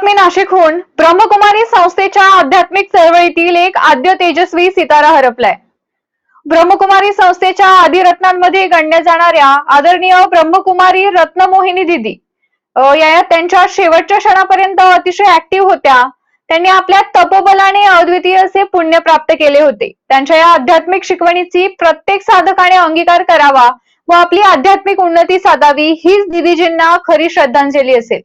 बातमी नाशिकहून ब्रह्मकुमारी संस्थेच्या आध्यात्मिक चळवळीतील एक आद्य तेजस्वी सितारा हरपलाय. ब्रह्मकुमारी संस्थेच्या आदिरत्नांमध्ये गणल्या जाणाऱ्या आदरणीय ब्रह्मकुमारी रत्नमोहिनी दिदी या त्यांच्या शेवटच्या क्षणापर्यंत अतिशय ऍक्टिव्ह होत्या. त्यांनी आपल्या तपोबलाने अद्वितीय असे पुण्य प्राप्त केले होते. त्यांच्या या आध्यात्मिक शिकवणीची प्रत्येक साधकाने अंगीकार करावा व आपली आध्यात्मिक उन्नती साधावी हीच दिदीजींना खरी श्रद्धांजली असेल.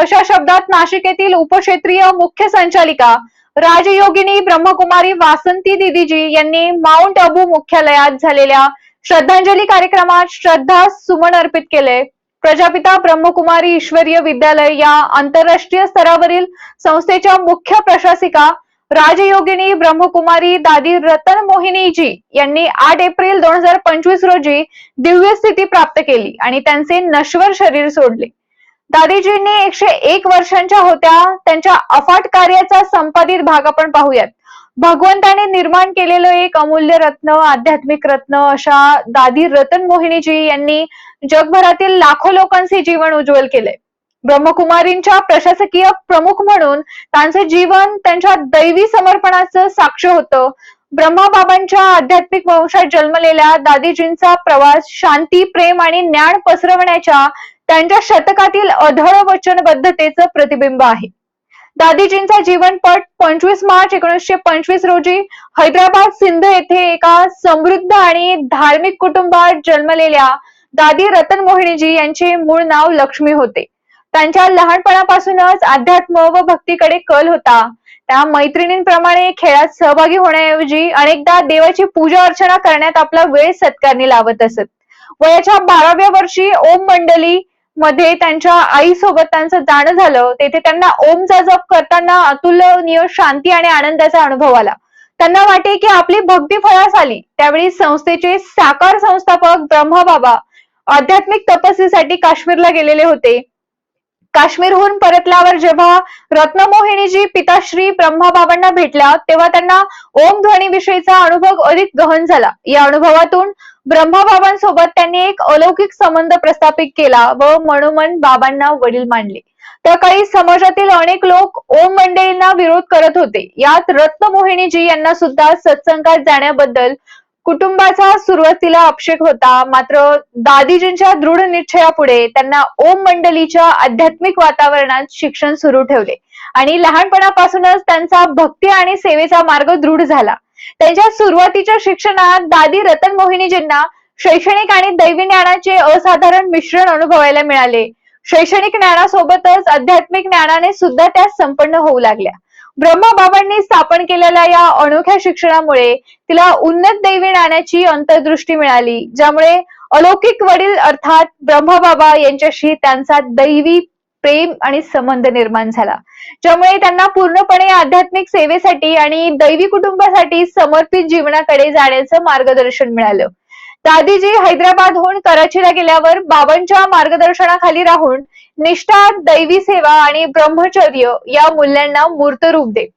अशा शब्दात नाशिक येथील उपक्षेत्रीय मुख्य संचालिका राजयोगिनी ब्रह्मकुमारी वासंती दिदीजी यांनी माउंट अबू मुख्यालयात झालेल्या श्रद्धांजली कार्यक्रमात श्रद्धा सुमन अर्पित केले. प्रजापिता ब्रह्मकुमारी ईश्वरीय विद्यालय या आंतरराष्ट्रीय स्तरावरील संस्थेच्या मुख्य प्रशासिका राजयोगिनी ब्रह्मकुमारी दादी रतन मोहिनीजी यांनी आठ एप्रिल दोन हजार पंचवीस रोजी दिव्य स्थिती प्राप्त केली आणि त्यांचे नश्वर शरीर सोडले. दादीजींनी एकशे एक वर्षांच्या होत्या. त्यांच्या अफाट कार्याचा संपादित भाग आपण पाहूयात. भगवंताने निर्माण केलेलं एक अमूल्य रत्न आध्यात्मिक रत्न अशा दादी रतन मोहिनीजी यांनी जगभरातील लाखो लोकांचे जीवन उज्ज्वल केले ब्रह्मकुमारींच्या प्रशासकीय प्रमुख म्हणून त्यांचे जीवन त्यांच्या दैवी समर्पणाचं साक्ष होतं. ब्रह्माबाबांच्या आध्यात्मिक वंशात जन्मलेल्या दादीजींचा प्रवास शांती प्रेम आणि ज्ञान पसरवण्याच्या त्यांच्या शतकातील अधळ वचनबद्धतेचं प्रतिबिंब आहे. दादीजींचा जीवनपट पंचवीस मार्च एकोणीसशे पंचवीस रोजी हैदराबाद सिंध येथे एका समृद्ध आणि धार्मिक कुटुंबात जन्मलेल्या दादी रतन मोहिनीजी यांचे मूळ नाव लक्ष्मी होते. त्यांच्या लहानपणापासूनच अध्यात्म व भक्तीकडे कल होता. त्या मैत्रिणींप्रमाणे खेळात सहभागी होण्याऐवजी अनेकदा देवाची पूजा अर्चना करण्यात आपला वेळ सत्कारणी लावत असत. वयाच्या बाराव्या वर्षी ओम मंडली मध्ये त्यांच्या आई सोबत त्यांचं जाणं झालं. तेथे त्यांना ओमचा जप करताना अतुलनीय शांती आणि आनंदाचा अनुभव आला. त्यांना वाटे की आपली भक्ती फळास आली. त्यावेळी संस्थेचे साकार संस्थापक ब्रह्मबाबा आध्यात्मिक तपस्वीसाठी काश्मीरला गेलेले होते. काश्मीरहून परतल्यावर जेव्हा रत्नमोहिनीजी पिताश्री ब्रह्माबाबांना भेटल्या तेव्हा त्यांना ओम ध्वनी विषयीचा अनुभव अधिक गहन झाला. या अनुभवातून ब्रह्माबाबांसोबत त्यांनी एक अलौकिक संबंध प्रस्थापित केला व मनोमन बाबांना वडील मानले. त्या काही समाजातील अनेक लोक ओम मंडळींना विरोध करत होते. यात रत्नमोहिनीजी यांना सुद्धा सत्संगात जाण्याबद्दल कुटुंबाचा सुरुवातीला अपशेक होता. मात्र दादीजींच्या दृढ निश्चयापुढे त्यांना ओम मंडलीच्या आध्यात्मिक वातावरणात शिक्षण सुरू ठेवले. आणि लहानपणापासूनच त्यांचा भक्ती आणि सेवेचा मार्ग दृढ झाला. त्यांच्या सुरुवातीच्या शिक्षणात दादी रतन मोहिनीजींना शैक्षणिक आणि दैवी ज्ञानाचे असाधारण मिश्रण अनुभवायला मिळाले. शैक्षणिक ज्ञानासोबतच आध्यात्मिक ज्ञानाने सुद्धा त्या संपन्न होऊ लागल्या. ब्रह्मबाबांनी स्थापन केलेल्या या अनोख्या शिक्षणामुळे तिला उन्नत दैवी नाण्याची अंतर्दृष्टी मिळाली ज्यामुळे अलौकिक वडील अर्थात ब्रह्मबाबा यांच्याशी त्यांचा दैवी प्रेम आणि संबंध निर्माण झाला. ज्यामुळे त्यांना पूर्णपणे आध्यात्मिक सेवेसाठी आणि दैवी कुटुंबासाठी समर्पित जीवनाकडे जाण्याचं मार्गदर्शन मिळालं. दादीजी हैदराबादहून कराचीला गेल्यावर बाबांच्या मार्गदर्शनाखाली राहून निष्ठा दैवी सेवा आणि ब्रह्मचर्य या मूल्यांना मूर्त रूप देत.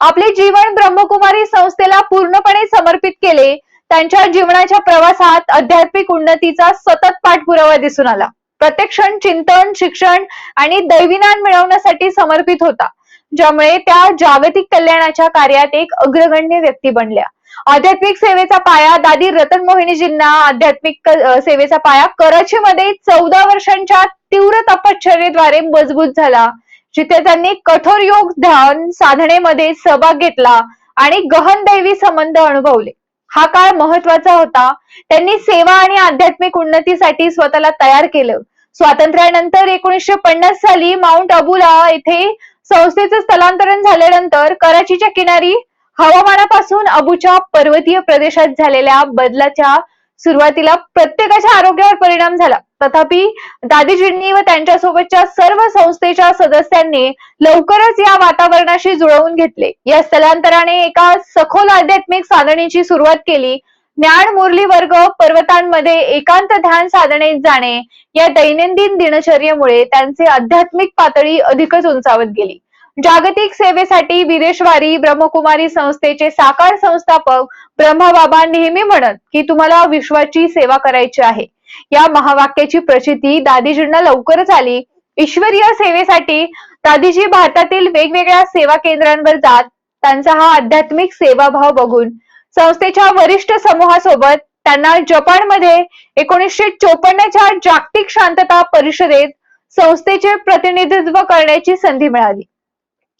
आपले जीवन ब्रह्मकुमारी संस्थेला पूर्णपणे समर्पित केले त्यांच्या जीवनाच्या प्रवासात आध्यात्मिक उन्नतीचा सतत पाठपुरावा दिसून आला. प्रत्येक क्षण चिंतन शिक्षण आणि दैविज्ञान मिळवण्यासाठी समर्पित होता ज्यामुळे त्या जागतिक कल्याणाच्या कार्यात एक अग्रगण्य व्यक्ती बनल्या. आध्यात्मिक सेवेचा पाया दादी रतन मोहिनीजींना आध्यात्मिक सेवेचा पाया कराचीमध्ये चौदा वर्षांच्या तीव्र तपश्चर्येद्वारे मजबूत झाला जिथे त्यांनी कठोर योग ध्यान साधनेमध्ये सहभाग घेतला आणि गहन दैवी संबंध अनुभवले. हा काळ महत्त्वाचा होता. त्यांनी सेवा आणि आध्यात्मिक उन्नतीसाठी स्वतःला तयार केलं. स्वातंत्र्यानंतर एकोणीसशे पन्नास साली माउंट अबुला येथे संस्थेचं स्थलांतरण झाल्यानंतर कराचीच्या किनारी हवामानापासून अबूच्या पर्वतीय प्रदेशात झालेल्या बदलाच्या सुरुवातीला प्रत्येकाच्या आरोग्यावर परिणाम झाला. तथापि दादीजींनी व त्यांच्यासोबतच्या सर्व संस्थेच्या सदस्यांनी लवकरच या वातावरणाशी जुळवून घेतले. या स्थलांतराने एका सखोल आध्यात्मिक साधनेची सुरुवात केली. ज्ञान मुरली वर्ग पर्वतांमध्ये एकांत ध्यान साधनेत जाणे या दैनंदिन दिनचर्येमुळे त्यांचे आध्यात्मिक पातळी अधिकच उंचावत गेली. जागतिक सेवेसाठी विदेशवारी ब्रह्मकुमारी संस्थेचे साकार संस्थापक ब्रह्मबाबा नेहमी म्हणत की तुम्हाला विश्वाची सेवा करायची आहे. या महावाक्याची प्रचिती दादीजींना लवकरच आली. ईश्वरीय सेवेसाठी दादीजी भारतातील वेगवेगळ्या सेवा केंद्रांवर जात त्यांचा हा आध्यात्मिक सेवाभाव बघून संस्थेच्या वरिष्ठ समूहासोबत त्यांना जपानमध्ये एकोणीसशे चोपन्नच्या जागतिक शांतता परिषदेत संस्थेचे प्रतिनिधित्व करण्याची संधी मिळाली.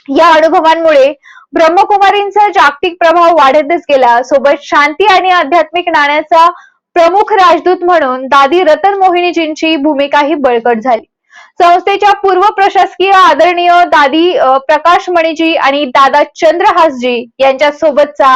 या अनुभवांमुळे ब्रह्मकुमारींचा जागतिक प्रभाव वाढतच गेला. सोबत शांती आणि आध्यात्मिक नाण्याचा प्रमुख राजदूत म्हणून दादी रतन मोहिनीजींची भूमिकाही बळकट झाली. संस्थेच्या पूर्व प्रशासकीय आदरणीय दादी प्रकाश मणिजी आणि दादा चंद्रहासजी यांच्या सोबतचा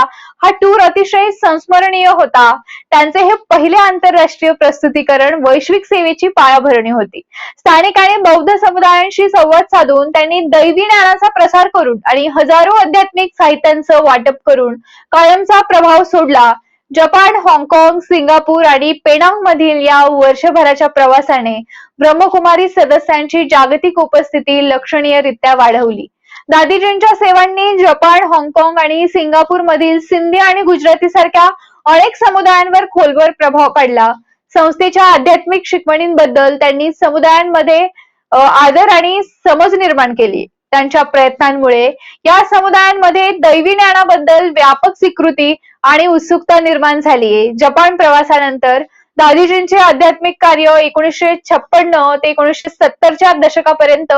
हा टूर अतिशय संस्मरणीय होता. त्यांचे हे पहिले आंतरराष्ट्रीय प्रस्तुतीकरण वैश्विक सेवेची पायाभरणी होती. स्थानिक आणि बौद्ध समुदायांशी संवाद साधून त्यांनी दैवी ज्ञानाचा प्रसार करून आणि हजारो आध्यात्मिक साहित्यांचं वाटप करून कायमचा प्रभाव सोडला. जपान हाँगकाँग सिंगापूर आणि पेनांग मधील या वर्षभराच्या प्रवासाने ब्रह्मकुमारी सदस्यांची जागतिक उपस्थिती लक्षणीयरित्या वाढवली. दादीजींच्या सेवांनी जपान हाँगकाँग आणि सिंगापूर मधील सिंधी आणि गुजराती सारख्या अनेक समुदायांवर खोलवर प्रभाव पाडला. संस्थेच्या आध्यात्मिक शिकवणींबद्दल त्यांनी समुदायांमध्ये आदर आणि समज निर्माण केली. त्यांच्या प्रयत्नांमुळे या समुदायांमध्ये दैवी ज्ञानाबद्दल व्यापक स्वीकृती आणि उत्सुकता निर्माण झाली जपान प्रवासानंतर दादीजींचे आध्यात्मिक कार्य एकोणीसशे छप्पन्न ते एकोणीसशे सत्तरच्या दशकापर्यंत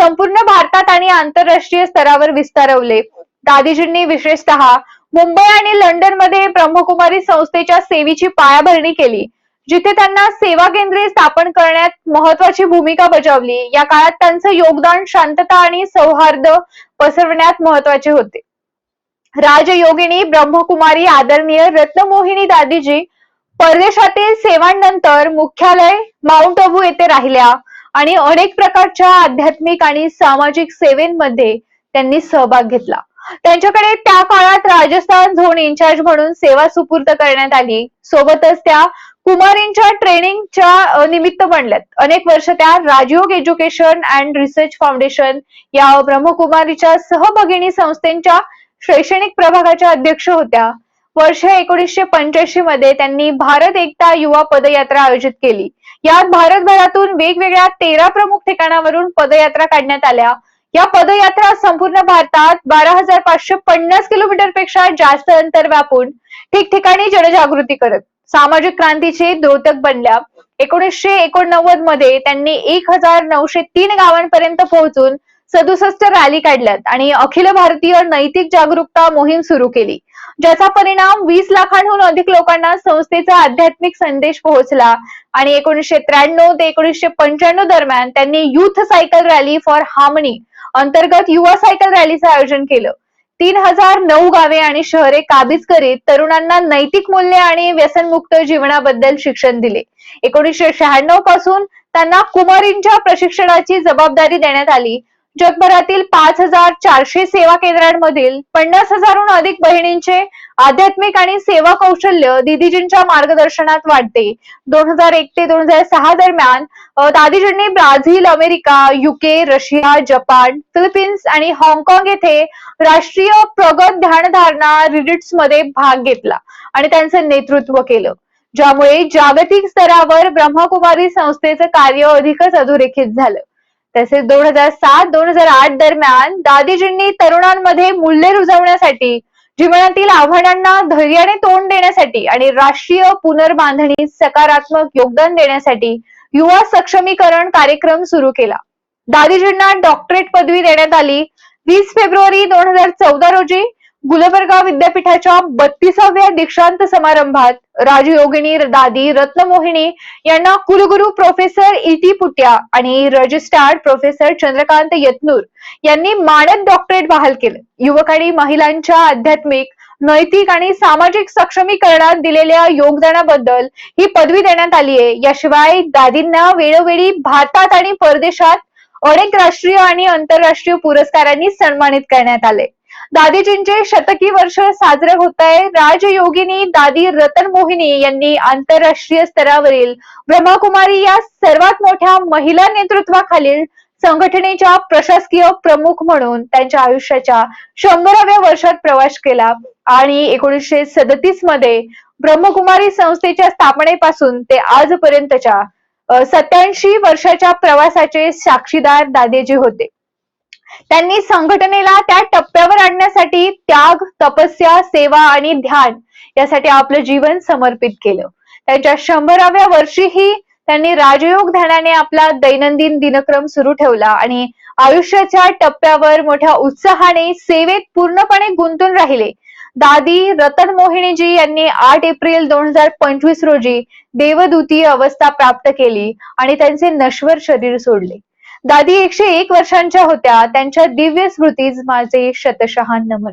संपूर्ण भारतात आणि आंतरराष्ट्रीय स्तरावर विस्तारवले. दादीजींनी विशेषतः मुंबई आणि लंडनमध्ये ब्रह्मकुमारी संस्थेच्या सेवेची पायाभरणी केली जिथे त्यांना सेवा केंद्रे स्थापन करण्यात महत्वाची भूमिका बजावली. या काळात त्यांचं योगदान शांतता आणि सौहार्द पसरवण्यात महत्त्वाचे होते. राजयोगिनी ब्रह्मकुमारी आदरणीय रत्नमोहिनी दादीजी परदेशातील सेवांनंतर मुख्यालय माउंट अबू येथे राहिल्या आणि अनेक प्रकारच्या आध्यात्मिक आणि सामाजिक सेवेंमध्ये त्यांनी सहभाग घेतला. त्यांच्याकडे त्या काळात राजस्थान झोन इन्चार्ज म्हणून सेवा सुपूर्द करण्यात आली. सोबतच त्या कुमारींच्या ट्रेनिंगच्या निमित्त बनल्यात. अनेक वर्ष त्या Rajyoga education and research foundation या ब्रह्मकुमारीच्या सहभगिनी संस्थेच्या शैक्षणिक प्रभागाच्या अध्यक्ष होत्या. वर्ष एकोणीसशे पंच्याऐंशी मध्ये त्यांनी भारत एकता युवा पदयात्रा आयोजित केली. यात भारतभरातून वेगवेगळ्या तेरा प्रमुख ठिकाणावरून पदयात्रा काढण्यात आल्या. या पदयात्रा संपूर्ण भारतात बारा हजार पाचशे पन्नास किलोमीटरपेक्षा जास्त अंतर व्यापून ठिकठिकाणी जनजागृती करत सामाजिक क्रांतीचे द्योतक बनल्या. एकोणीसशे एकोणनव्वदमध्ये त्यांनी एक हजार नऊशे तीन गावांपर्यंत पोहोचून सदुसष्ट रॅली काढल्यात आणि अखिल भारतीय नैतिक जागरूकता मोहीम सुरू केली ज्याचा परिणाम वीस लाखांहून अधिक लोकांना संस्थेचा आध्यात्मिक संदेश पोहोचला आणि एकोणीसशे त्र्याण्णव ते एकोणीसशे पंच्याण्णव दरम्यान त्यांनी youth cycle rally for harmony अंतर्गत युवा सायकल रॅलीचं आयोजन केलं. तीन हजार नऊ गावे आणि शहरे काबीज करीत तरुणांना नैतिक मूल्य आणि व्यसनमुक्त जीवनाबद्दल शिक्षण दिले. एकोणीसशे शहाण्णवपासून त्यांना कुमारींच्या प्रशिक्षणाची जबाबदारी देण्यात आली जगभरातील पाच हजार चारशे सेवा केंद्रांमधील पन्नास हजारहून अधिक बहिणींचे आध्यात्मिक आणि सेवा कौशल्य दिदीजींच्या मार्गदर्शनात वाढते. दोन हजार एक ते दोन हजार सहा दरम्यान दादीजींनी Brazil America UK Russia Japan Philippines आणि हाँगकाँग येथे राष्ट्रीय प्रगत ध्यानधारणा रिट्रीट्समध्ये भाग घेतला आणि त्यांचं नेतृत्व केलं. ज्यामुळे जागतिक स्तरावर ब्रह्मकुमारी संस्थेचं कार्य अधिकच अधोरेखित झालं. तसेच दोन हजार सात दोन हजार आठ दरम्यान दादीजींनी तरुणांमध्ये मूल्य रुजवण्यासाठी जीवनातील आव्हानांना धैर्याने तोंड देण्यासाठी आणि राष्ट्रीय पुनर्बांधणीत सकारात्मक योगदान देण्यासाठी युवा सक्षमीकरण कार्यक्रम सुरू केला. दादीजींना डॉक्टरेट पदवी देण्यात आली. वीस फेब्रुवारी दोन हजार चौदा रोजी गुलबर्गा विद्यापीठाच्या बत्तीसाव्या दीक्षांत समारंभात राजयोगिनी दादी रत्नमोहिनी यांना कुलगुरू प्रोफेसर इटी पुट्या आणि रजिस्ट्रार्ड प्रोफेसर चंद्रकांत यत्नूर यांनी मानद डॉक्टरेट बहाल केलं. युवक आणि महिलांच्या आध्यात्मिक नैतिक आणि सामाजिक सक्षमीकरणात दिलेल्या योगदानाबद्दल ही पदवी देण्यात आली आहे. याशिवाय दादींना वेळोवेळी भारतात आणि परदेशात अनेक राष्ट्रीय आणि आंतरराष्ट्रीय पुरस्कारांनी सन्मानित करण्यात आले दादीजींचे शतकी वर्ष साजरे होत आहे. राजयोगिनी दादी रतन मोहिनी यांनी आंतरराष्ट्रीय स्तरावरील ब्रह्मकुमारी या सर्वात मोठ्या महिला नेतृत्वाखालील संघटनेच्या प्रशासकीय प्रमुख म्हणून त्यांच्या आयुष्याच्या शंभराव्या वर्षात प्रवास केला आणि एकोणीसशे सदतीसमध्ये ब्रह्मकुमारी संस्थेच्या स्थापनेपासून ते आजपर्यंतच्या सत्याऐंशी वर्षाच्या प्रवासाचे साक्षीदार दादेजी होते. त्यांनी संघटनेला त्या टप्प्यावर आणण्यासाठी त्याग तपस्या सेवा आणि ध्यान यासाठी आपलं जीवन समर्पित केलं. त्यांच्या शंभराव्या वर्षीही त्यांनी राजयोग ध्यानाने आपला दैनंदिन दिनक्रम सुरू ठेवला आणि आयुष्याच्या टप्प्यावर मोठ्या उत्साहाने सेवेत पूर्णपणे गुंतून राहिले. दादी रतन मोहिनीजी यांनी आठ एप्रिल दोन हजार पंचवीस रोजी देवदूतीय अवस्था प्राप्त केली आणि त्यांचे नश्वर शरीर सोडले. दादी एकशे एक वर्षांच्या होत्या. त्यांच्या दिव्य स्मृतीज माझे शतशहा नमन